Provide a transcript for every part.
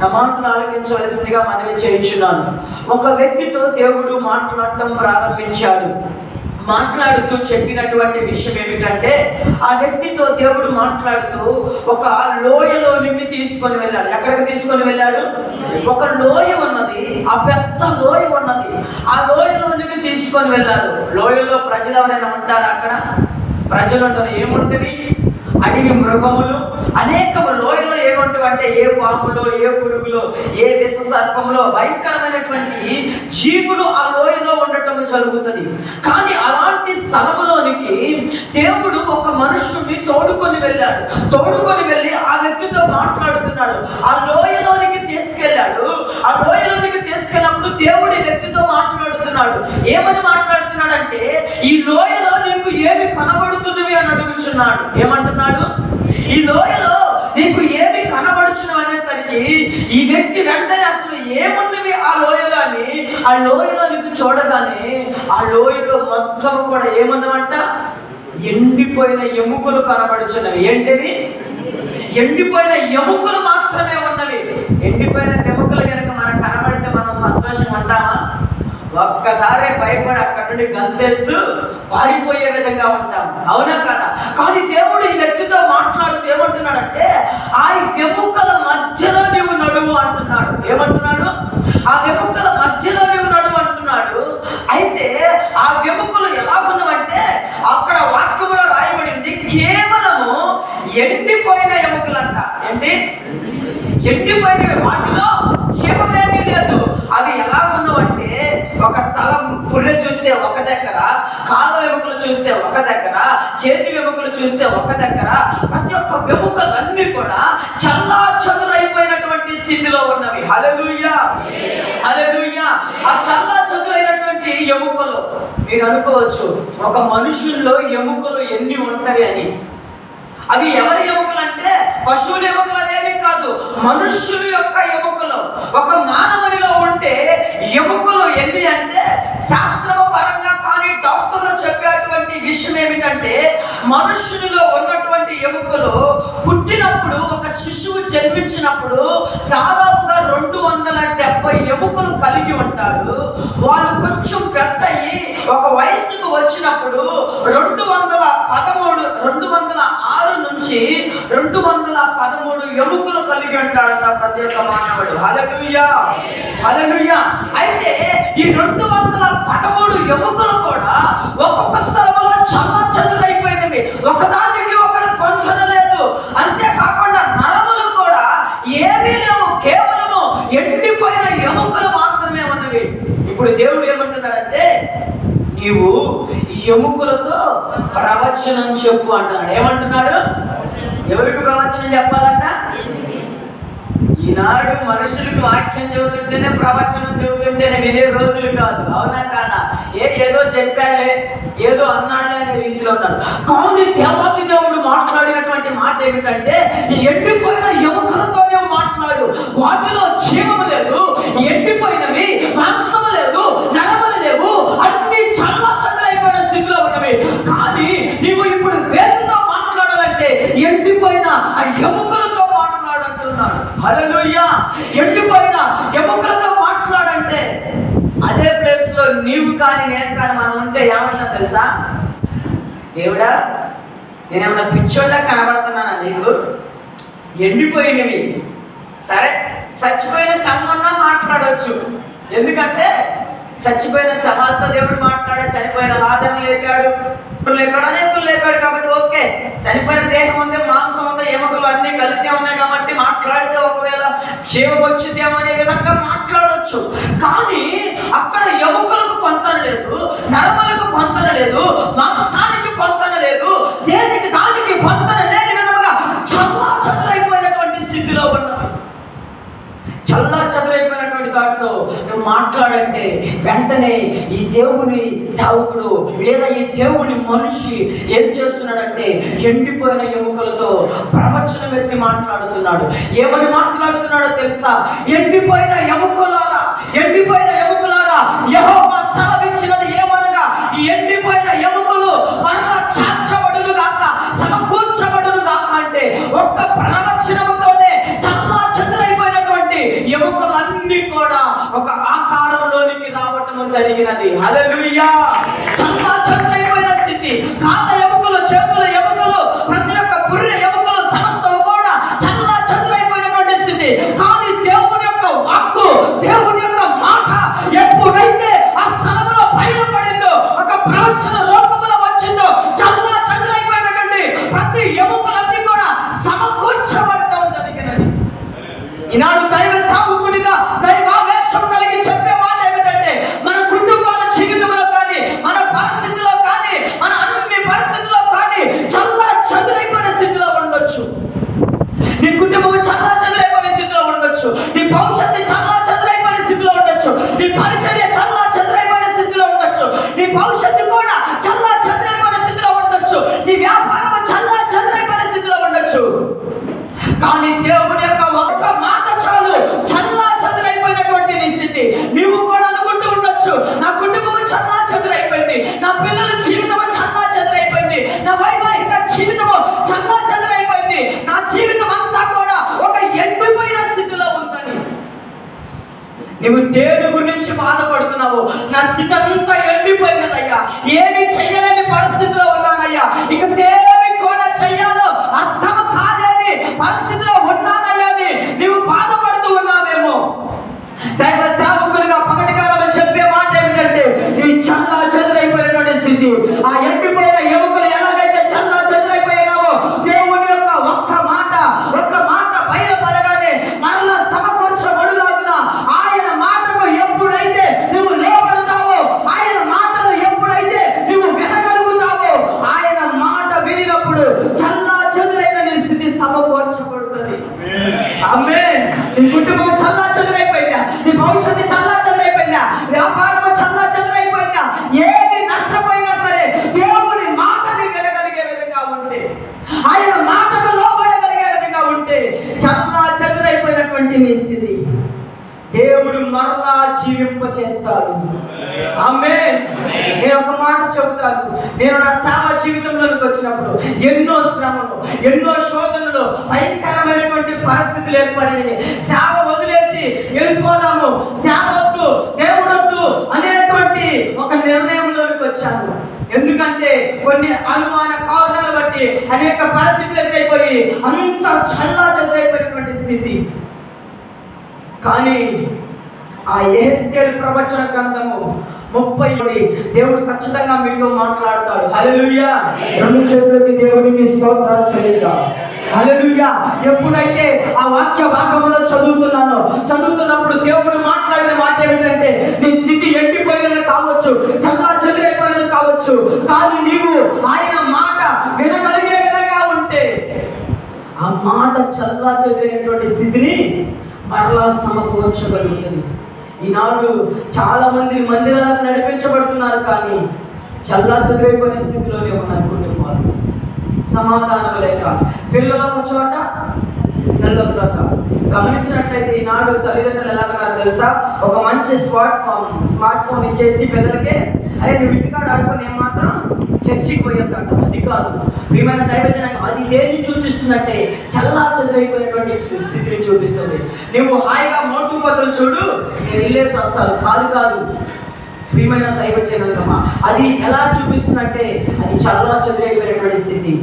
నా మాటలు ఆలకించవలసిందిగా మనవి చేయించున్నాను. ఒక వ్యక్తితో దేవుడు మాట్లాడటం ప్రారంభించాడు. మాట్లాడుతూ చెప్పినటువంటి విషయం ఏమిటంటే ఆ వ్యక్తితో దేవుడు మాట్లాడుతూ ఒక లోయలోనికి తీసుకొని వెళ్ళాడు. ఎక్కడికి తీసుకొని వెళ్ళాడు? ఒక లోయ ఉన్నది ఆ పెద్ద లోయ ఉన్నది. ఆ లోయలోనికి తీసుకొని వెళ్ళాడు. లోయలో ప్రజలు ఎవరైనా ఉంటారా అక్కడ? ప్రజలు ఉంటారు ఏముంటుంది అడవి మృగములు అనేక లోయలో ఏమంటే ఏ పాములో ఏ పురుగులో ఏ విష సర్పములో భయంకరమైనటువంటి జీవులు ఆ లోయలో ఉండటం జరుగుతుంది. కానీ అలాంటి స్థలంలోనికి దేవుడు ఒక మనుషుడిని తోడుకొని వెళ్ళాడు. తోడుకొని వెళ్ళి ఆ వ్యక్తితో మాట్లాడుతున్నాడు. ఆ లోయలోనికి తీసుకెళ్ళాడు. ఆ లోయలోనికి తీసుకెళ్ళినప్పుడు దేవుడు ఈ వ్యక్తితో మాట్లాడుతున్నాడు. ఏమని మాట్లాడుతున్నాడంటే ఈ లోయలో నీకు ఏమి కనబడుతున్నవి? అని అడుగుచున్నాడు. ఏమంటున్నాడు? ఈ లోయలో నీకు ఏమి కనబడుచును అనేసరికి ఈ వ్యక్తి వెంటనే అసలు ఏమున్నవి ఆ లోయలో అని ఆ లోయలో నీకు చూడగానే ఆ లోయలో మొత్తం కూడా ఏమన్నామంట ఎండిపోయిన ఎముకలు కనబడుచున్నవి. ఏంటివి? ఎండిపోయిన ఎముకలు మాత్రమే ఉన్నవి. ఎండిపోయిన ఎముకలు కనుక మనకు కనబడితే మనం సంతోషం అంటామా ఒక్కసారి భయపడి అక్కడి నుండి గంతేస్తూ పారిపోయే విధంగా ఉంటాం. అవునా కదా? కానీ దేవుడు ఈ వ్యక్తితో మాట్లాడుతూ ఏమంటున్నాడంటే ఆ ఎముకల మధ్యలో నీవు నడువు అంటున్నాడు. ఏమంటున్నాడు? ఆ ఎముకల మధ్యలో నీవు నడువు అంటున్నాడు అయితే ఆ ఎముకలు ఎలాగున్నవంటే అక్కడ వాక్యములో రాయబడింది కేవలము ఎండిపోయిన ఎముకలంట ఏంటి ఎండిపోయినవి వాటిలో జీవమేమీ లేదు అవి ఎలాగున్నవంటే ఒక తల పుర్రె చూస్తే ఒక దగ్గర కాళ్ళ వెముకలు చూస్తే ఒక దగ్గర చేతి వెముకలు చూస్తే ఒక దగ్గర ప్రతి ఒక్క వెముకలన్నీ కూడా చల్లా చదురైపోయినటువంటి స్థితిలో ఉన్నవి. హలలుయ్యా హలలుయ్యా ఆ చల్లా చదురైనటువంటి ఎముకలు మీరు అనుకోవచ్చు ఒక మనుషుల్లో ఎముకలు ఎన్ని ఉంటాయి అని. అవి ఎవరి ఎముకలు అంటే పశువుల ఎముకలు అవేమి కాదు మనుష్యుల యొక్క ఎముకలు. ఒక మానవునిలో ఉంటే ఎముకలు ఎన్ని అంటే శాస్త్రమ పరంగా కానీ డాక్టర్లు చెప్పేటువంటి విషయం ఏమిటంటే మనుష్యునిలో ఉన్నటువంటి ఎముకలు పుట్టినప్పుడు ఒక శిశువు జన్మించినప్పుడు దాదాపుగా రెండు వందల కలిగి ఉంటాడు. వాళ్ళు కొంచెం పెద్దయి ఒక వయసుకు వచ్చినప్పుడు రెండు వందల పదమూడు రెండు వందల ఆరు నుంచి రెండు వందల పదమూడు ఎముకలు కలిగి ఉంటాడంట ప్రతి ఒక్క మానవుడు. హల్లెలూయా! హల్లెలూయా! అయితే ఈ రెండు వందల పదమూడు ఎముకలు కూడా ఒక్కొక్క స్థలంలో చల్ల చదురైపోయినవి ఒకదానికి ఒకటి పొందన లేదు అంతేకాకుండా నరములు కూడా ఏమీ లేవు కేవలము ఎండిపోయిన ఎముకలు మాత్రమే ఉన్నవి ఇప్పుడు దేవుడు ఏమంటున్నాడంటే నీవు ఎముకలతో ప్రవచనం చెప్పు అంటున్నాడు. ఏమంటున్నాడు? ఎవరికి ప్రవచనం చెప్పాలంట? ఈనాడు మనుషులకు వాక్యం చెబుతుంటేనే ప్రవచనం చెబుతుంటేనే వినే రోజులు కాదు. అవునా కాదా? ఏ ఏదో చెప్పాడే ఏదో అన్నాడే అనే రీతిలో ఉన్నారు. కానీ దేవాతి దేవుడు మాట్లాడినటువంటి మాట ఏమిటంటే ఎండిపోయిన ఎముకలతోనే మాట్లాడు. వాటిలో జీవము లేదు ఎండిపోయినవి మాంసము లేదు నరములు లేవు అన్ని చల్ల చదరైపోయిన స్థితిలో ఉన్నవి కానీ నీవు ఇప్పుడు వేరుతో మాట్లాడాలంటే ఎండిపోయిన ఆ ఎముకలతో మాట్లాడంటున్నాడు. హలలుయ్యా ఎండిపోయిన ఎముకలతో మాట్లాడంటే అదే ప్లేస్లో నీవు కానీ నేను కానీ మనం ఉంటే ఏమంటున్నా తెలుసా? దేవుడా నేనేమన్నా పిచ్చోళ్ళ కనబడుతున్నానా నీకు? ఎండిపోయినవి. సరే చచ్చిపోయిన శవమన్నా మాట్లాడవచ్చు ఎందుకంటే చచ్చిపోయిన శవాలతో దేవుడు మాట్లాడాడు చనిపోయిన లాజర్ని లేపాడు. లేపాడు అనేకులు లేపాడు కాబట్టి ఓకే. చనిపోయిన దేహం ఉంది మాంసం ఉంది ఎముకలు అన్ని కలిసే ఉన్నాయి కాబట్టి మాట్లాడితే ఒకవేళ జీవం వచ్చిందేమో అనే విధంగా మాట్లాడవచ్చు కానీ అక్కడ ఎముకలకు పొంతన లేదు నరములకు పొంతన లేదు మాంసానికి పొంతన లేదు దేనికి దానికి పొంతన లేని విధముగా చల్లా చదురైపోయినటువంటి స్థితిలో ఉన్నవి చల్లా చదురైపోయినటువంటి దాంతో నువ్వు మాట్లాడంటే వెంటనే ఈ దేవుని సేవకుడు లేదా ఈ దేవుని మనిషి ఏం చేస్తున్నాడంటే ఎండిపోయిన ఎముకలతో ప్రవచనం ఎత్తి మాట్లాడుతున్నాడు. ఏమని మాట్లాడుతున్నాడో తెలుసా? ఎండిపోయిన ఎముకలారా ఎండిపోయిన ఎముకలారా? యహోవా సెలవిచ్చిన ఎముకలన్నీ కూడా ఒక ఆకారంలోనికి రావటం జరిగినది. హల్లెలూయా! చల్లా చంద్రైపోయిన స్థితి కాళ్ళ నువ్వు దేని గురించి బాధపడుతున్నావు నా స్థితి అంతా ఎండిపోయినదయ్యా. ఏమి చేయలేని పరిస్థితిలో ఉన్నానయ్యా ఇక దేవి కూడా చెయ్యాలో అర్థం కాలేని పరిస్థితిలో ఉన్నానయ్యా అని నువ్వు బాధపడుతూ ఉన్నావేమో దైవ సేవకులుగా పగటి కాలంలో చెప్పే మాట ఏమిటంటే నీ చల్లా చెదురైపోయినటువంటి స్థితి ఆ ఎండిపోయిన ఎముకలు ఎలాగైతే చల్లా చెదురైపోయినావో దేవుని యొక్క ఒక్క మాట ఒక్క మాట బయలుపడగానే మరలా సమకూర్చబడులాగున ఆయన మాటకు ఎప్పుడైతే నువ్వు లేబడతావో ఆయన మాటలు ఎప్పుడైతే నువ్వు వినగలుగుతావో ఆయన మాట వినినప్పుడు చల్లా చెదురైన నీ స్థితి సమకూర్చబడుతుంది అమ్మే నీ కుటుంబం చల్లా చెదురైపోయిందా నీ భవిష్యత్తు చల్లా చెదురైపోయిందా వ్యాపారం చల్లా చెదురైపోయిందా ఏది నష్టపోయినా సరే దేవుని మాటని వినగలిగే విధంగా ఉంటే ఆయన మాటకు లోపడగలిగే విధంగా ఉంటే చల్లా చెదురైపోయినటువంటి నీ స్థితి దేవుడు మరలా జీవింప చేస్తాడు ఆమె నేను ఒక మాట చెబుతాను. నేను నా సేవ జీవితంలోకి వచ్చినప్పుడు ఎన్నో శ్రమలు ఎన్నో శోధనలు భయంకరమైనటువంటి పరిస్థితులు ఏర్పడింది సేవ వదిలేసి వెళ్ళిపోదాము. సేవ వద్దు దేవుడు వద్దు అనేటువంటి ఒక నిర్ణయంలోనికి వచ్చాను. ఎందుకంటే కొన్ని అనుమాన కారణాలు బట్టి అనేక పరిస్థితులు ఎదురైపోయి అంత చల్లా చెదురైపోయినటువంటి స్థితి. కానీ ఆ ఏహెస్కేల్ ప్రవచన గ్రంథము ముప్పై ఒకటి దేవుడు ఖచ్చితంగా మీతో మాట్లాడతాడు. హల్లెలూయా. రెండు చేతులకి దేవునికి స్తోత్రాలు చెల్లిద్దాం. హల్లెలూయా. ఎప్పుడైతే ఆ వాక్య భాగంలో చదువుతున్నానో చదువుతున్నప్పుడు దేవుడు మాట్లాడిన మాట ఏమిటంటే నీ స్థితి ఎండిపోయినది కావచ్చు చల్లా చెదిరైపోయినది కావచ్చు కానీ నీవు ఆయన మాట వినగలిగే విధంగా ఉంటే ఆ మాట చల్లా చెదిరినటువంటి స్థితిని మరలా సమకూర్చగలుగుతుంది. ఈనాడు చాలా మంది మందిరాలకు నడిపించబడుతున్నారు కానీ చల్లా చెదిరైపోయిన స్థితిలోనే ఉన్నారు కుటుంబాలు. సమాధానం లేక. పిల్లలు ఒక చోట పిల్లలు చోట. గమనించినట్లయితే ఈనాడు తల్లిదండ్రులు ఎలాగన్నారు తెలుసా? ఒక మంచి స్మార్ట్ ఫోన్ స్మార్ట్ ఫోన్ ఇచ్చేసి పిల్లలకే అరే నువ్వు ఇంటికాడ ఆడుకుని ఏం మాత్రం చర్చికి పోయేద్దాం అది కాదు ప్రియమైన దైవజనంగా అది దేన్ని చూపిస్తుందంటే చల్లా చెదరైపోయినటువంటి స్థితిని చూపిస్తుంది. నువ్వు హాయిగా మోటు పత్రులు చూడు నేను వెళ్ళేసి వస్తాను కాదు కాదు. ప్రియమైన దైవజనంగమా అది ఎలా చూపిస్తుందంటే అది చల్లా చెదరైపోయినటువంటి స్థితి.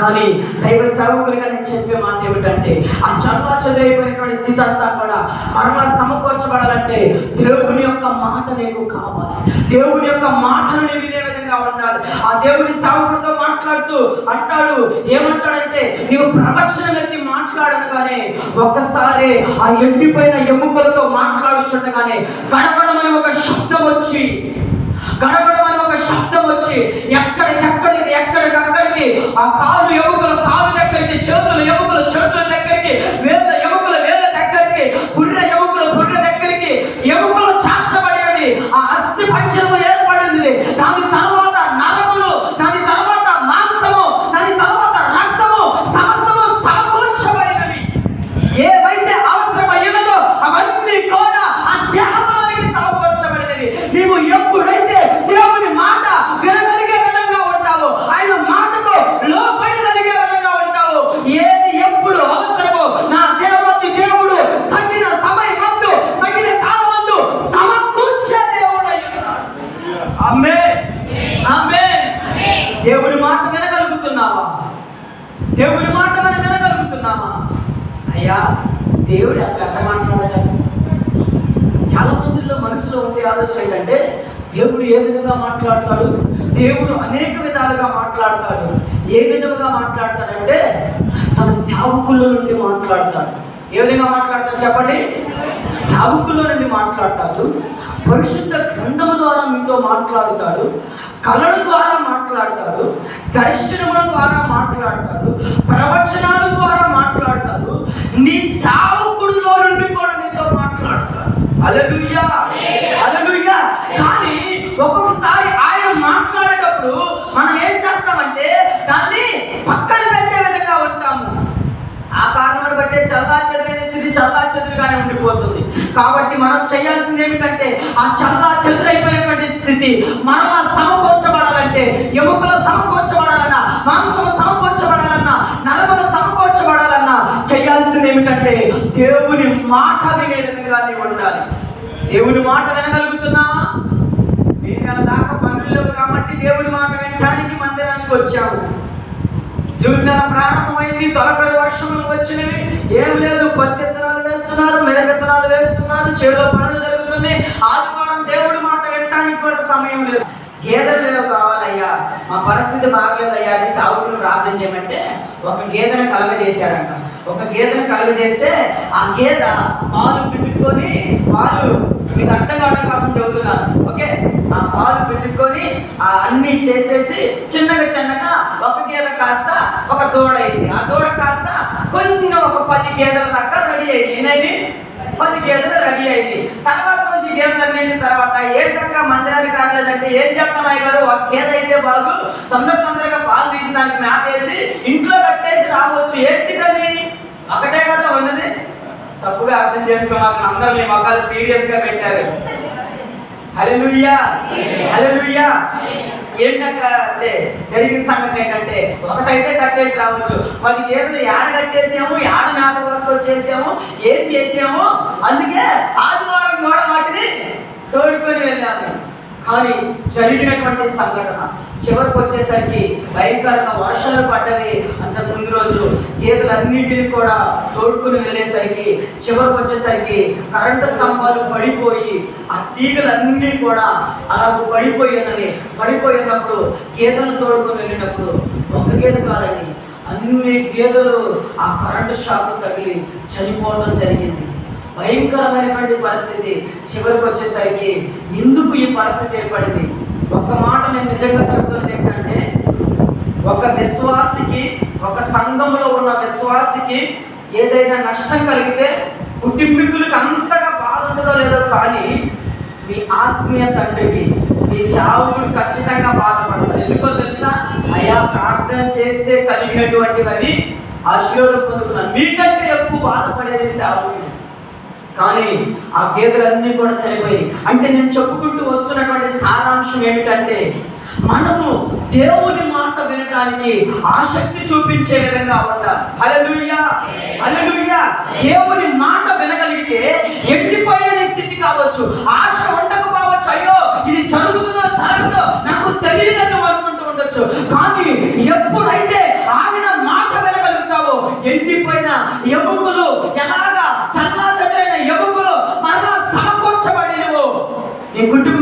కానీ దైవ సేవకులుగా నేను చెప్పే మాట ఏమిటంటే ఆ చల్లా చదివైపోయినటువంటి స్థితి అంతా కూడా మరలా సమకూర్చబడాలంటే దేవుని యొక్క మాట నీకు కావాలి. దేవుని యొక్క మాటను నేను వినే ఉండాలి ఆ దేవుని సేవకుడితో మాట్లాడుతూ అంటాడు ఏమంటాడంటే నీవు ప్రవచన వ్యక్తి మాట్లాడనగానే ఒక్కసారి ఆ ఎండిపోయిన ఎముకలతో మాట్లాడుచుండగానే గడగడమని ఒక శబ్దం వచ్చి గడగడమని ఒక శబ్దం వచ్చి ఎక్కడ ఎక్కడ ఎక్కడికక్కడికి ఆ కాలు ఎముకల కాలు దగ్గరికి చేతులు ఎముకలు చేతుల దగ్గరికి వేల ఎముకల వేల దగ్గరికి పుర్ర ఎముకల పుర్ర దగ్గరికి ఎముకలు దేవుని మాట వినగలుగుతున్నావా? దేవుని మాట మనం వినగలుగుతున్నామా? అయ్యా దేవుడు అసలు ఎంత మాట్లాడలేదు చాలా మందిలో మనసులో ఉండే ఆలోచన ఏంటంటే దేవుడు ఏ విధంగా మాట్లాడతాడు? దేవుడు అనేక విధాలుగా మాట్లాడతాడు. ఏ విధంగా మాట్లాడతాడంటే తన సావుకుల నుండి మాట్లాడతాడు. ఏ విధంగా మాట్లాడతాడు చెప్పండి? సావుకుల నుండి మాట్లాడతాడు. పరిశుద్ధ గ్రంథము ద్వారా మీతో మాట్లాడుతాడు కళల ద్వారా మాట్లాడతాడు దర్శనముల ద్వారా మాట్లాడతాడు ప్రవచనాల ద్వారా మాట్లాడతాడు నీ సేవకుడిలో నుండి కూడా నీతో మాట్లాడతాడు. అలలుయ్యా అలలుయ్యా కానీ ఒక్కొక్కసారి ఆయన మాట్లాడేటప్పుడు మనం ఏం చేస్తామంటే దాన్ని పక్కన పెట్టే విధంగా ఉంటాము ఆ అంటే చల్లా చెదరైన స్థితి చల్లా చెదురుగానే ఉండిపోతుంది. కాబట్టి మనం చేయాల్సింది ఏమిటంటే ఆ చల్లా చెదురైపోయినటువంటి స్థితి మరలా సమకూర్చబడాలంటే ఎముకలు సమకూర్చబడాలన్నా మాంసం సమకూర్చబడాలన్నా నలగలు సమకూర్చబడాలన్నా చేయాల్సింది ఏమిటంటే దేవుని మాట వినే విధంగానే ఉండాలి. దేవుని మాట వినగలుగుతున్నావా నేను దాకా పనుల్లో కాబట్టి దేవుడి మాట వినడానికి మందిరానికి వచ్చాము. జూన్ నెల ప్రారంభమైంది. తొలకరి వర్షములు వచ్చినవి. ఏం లేదు పత్తి విత్తనాలు వేస్తున్నారు మిర విత్తనాలు వేస్తున్నారు. చేలో పనులు జరుగుతున్నాయి. ఆదివారం దేవుడి మాట వినటానికి కూడా సమయం లేదు. గేదెలు లేవు కావాలయ్యా. మా పరిస్థితి బాగలేదయ్యా అని సాగుకుని ప్రార్థన చేయమంటే ఒక గేదెను కలగజేశాడంట. ఒక గేదెను కలుగజేస్తే ఆ గేదె పాలు పితుక్కొని పాలు మీకు అర్థం కావడం కోసం చెబుతున్నాను. ఓకే? ఆ పాలు పితుక్కొని ఆ అన్ని చేసేసి చిన్నగా చిన్నగా ఒక గేద కాస్త ఒక దూడ అయింది. ఆ దూడ కాస్త కొన్ని ఒక పది గేదెల దాకా రెడీ అయింది. ఏనాయి పది గేదెలు రెడీ అయింది. తర్వాత వచ్చి గేదెలన్నింటి తర్వాత ఏంటక్క మందిరానికి రావట్లేదంటే ఏం చేస్తాం అయ్యారు ఒక గేదె అయితే బాగు. తొందర తొందరగా పాలు తీసి దానికి మేతేసి ఇంట్లో కట్టేసి రావచ్చు. ఏంటిదని ఒకటే కదా ఉన్నది తప్పుగా అర్థం చేసుకోవాలి. అందరూ మీ మొక్కలు సీరియస్గా పెట్టారు. ఏంటంటే అంటే జరిగిన సంగతి ఏంటంటే ఒకటైతే కట్టేసి రావచ్చు. పది గేదెలు ఏడ కట్టేసాము ఏడ మేత కోసం వచ్చేసాము ఏం చేసాము? అందుకే ఆదివారం కూడా వాటిని తోడుకొని వెళ్ళాము. కానీ జరిగినటువంటి సంఘటన చివరికి వచ్చేసరికి భయంకరంగా వర్షాలు పడ్డవి అంత ముందు రోజు. గేదెలన్నింటినీ కూడా తోడుకుని వెళ్ళేసరికి చివరికి వచ్చేసరికి కరెంటు స్తంభాలు పడిపోయి ఆ తీగలన్నీ కూడా అలా పడిపోయినవి పడిపోయినప్పుడు గేదెలు తోడుకొని వెళ్ళినప్పుడు ఒక గేదె కాదండి అన్ని గేదెలు ఆ కరెంటు షాక్ తగిలి చనిపోవడం జరిగింది. భయంకరమైనటువంటి పరిస్థితి చివరికి వచ్చేసరికి ఎందుకు ఈ పరిస్థితి ఏర్పడింది? ఒక్క మాట నేను నిజంగా చెప్తున్నది ఏంటంటే ఒక విశ్వాసికి ఒక సంఘంలో ఉన్న విశ్వాసికి ఏదైనా నష్టం కలిగితే కుటుంబీకులకు అంతగా బాధ ఉంటుందో లేదో కానీ మీ ఆత్మీయ తండ్రికి మీ సావుకుడు ఖచ్చితంగా బాధపడతారు. ఎందుకో తెలుసా? అయా ప్రార్థన చేస్తే కలిగినటువంటివన్నీ ఆశీర్వాదం పొందుకున్నాను మీకంటే ఎక్కువ బాధపడేది సేవకుడు కానీ ఆ గేదెలన్నీ కూడా చనిపోయి అంటే నేను చెప్పుకుంటూ వస్తున్నటువంటి సారాంశం ఏమిటంటే మనము దేవుని మాట వినటానికి ఆసక్తి చూపించే విధంగా ఉండాలి. హల్లెలూయా! హల్లెలూయా! దేవుని మాట వినగలిగితే ఎండిపోయిన స్థితి కావచ్చు. ఆశ ఉండకపోవచ్చు. అయ్యో ఇది జరుగుతుందో జరగదో నాకు తెలియదని నువ్వు అనుకుంటూ ఉండొచ్చు. కానీ ఎప్పుడైతే ఆయన మాట వినగలుగుతావో ఎండిపోయిన ఎముకలు ఎలాగా చల్లా చెదరైన ఎముకలు మరలా సమకూర్చబడినవు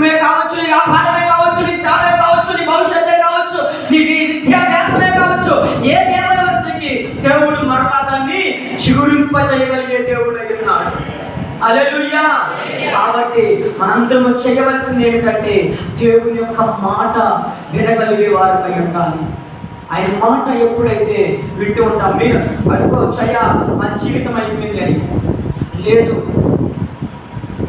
కుటుంబమే కావచ్చు నీ వ్యాపారమే కావచ్చు నీ సేవే కావచ్చు నీ భవిష్యత్తే కావచ్చు నీ విద్యాభ్యాసమే కావచ్చు ఏ దేవతకి దేవుడు మరలా దాన్ని చిగురింప చేయగలిగే దేవుడు అయి ఉన్నాడు. అలెలుయ్యా! కాబట్టి మనందరము చేయవలసింది ఏమిటంటే దేవుని యొక్క మాట వినగలిగే వారిపై ఉండాలి. ఆయన మాట ఎప్పుడైతే వింటూ ఉంటాం మీరు అనుకోవచ్చు అయ్యా మా జీవితం అయిపోయింది అని. లేదు.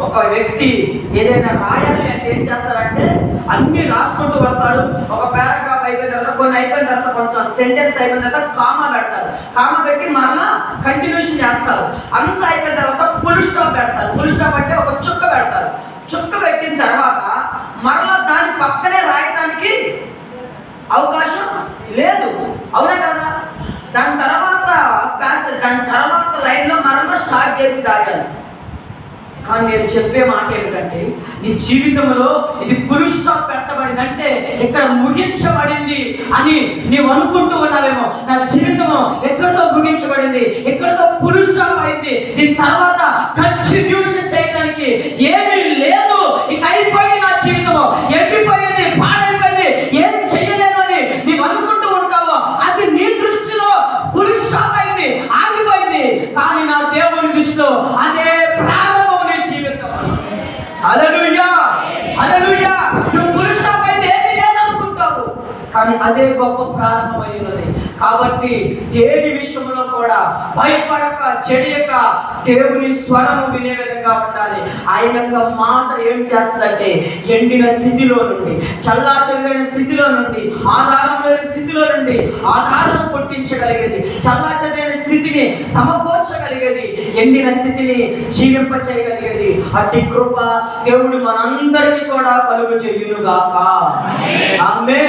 ఒక వ్యక్తి ఏదైనా రాయాలి అంటే ఏం చేస్తారంటే అన్ని రాసుకుంటూ వస్తాడు. ఒక పారాగ్రాఫ్ అయిపోయిన తర్వాత కొన్ని అయిపోయిన తర్వాత కొంచెం సెంటెన్స్ అయిపోయిన తర్వాత కామా పెడతారు కామా పెట్టి మరలా కంటిన్యూషన్ చేస్తారు అంత అయిపోయిన తర్వాత ఫుల్ స్టాప్ పెడతారు ఫుల్ స్టాప్ అంటే ఒక చుక్క పెడతారు చుక్క పెట్టిన తర్వాత మరలా దాని పక్కనే రాయటానికి అవకాశం లేదు. అవునా కదా? దాని తర్వాత ప్యాసేజ్ దాని తర్వాత లైన్లో మరలా స్టార్ట్ చేసి రాయాలి. కానీ నేను చెప్పే మాట ఏమిటంటే నీ జీవితంలో ఇది పురుష పెట్టబడిందంటే ఇక్కడ ముగించబడింది అని నీవు అనుకుంటూ ఉన్నావేమో. నా జీవితము ఎక్కడితో ముగించబడింది? ఎక్కడితో పురుష అయింది? దీని తర్వాత కంటిన్యూస్ అదే గొప్ప ప్రారంభమై ఉన్నది కాబట్టి దేని విషయంలో కూడా భయపడక చెడియక దేవుని స్వరము వినే విధంగా ఉండాలి. ఆయన యొక్క మాట ఏం చేస్తుందంటే ఎండిన స్థితిలో నుండి చల్లా చెల్లిన స్థితిలో నుండి ఆధారం లేని స్థితిలో నుండి ఆధారం పుట్టించగలిగేది చల్లా చెల్లిన స్థితిని సమకూర్చగలిగేది ఎండిన స్థితిని జీవింప చేయగలిగేది అట్టి కృప దేవుడు మనందరికీ కూడా కలుగు చెయ్యునుగాక ఆమె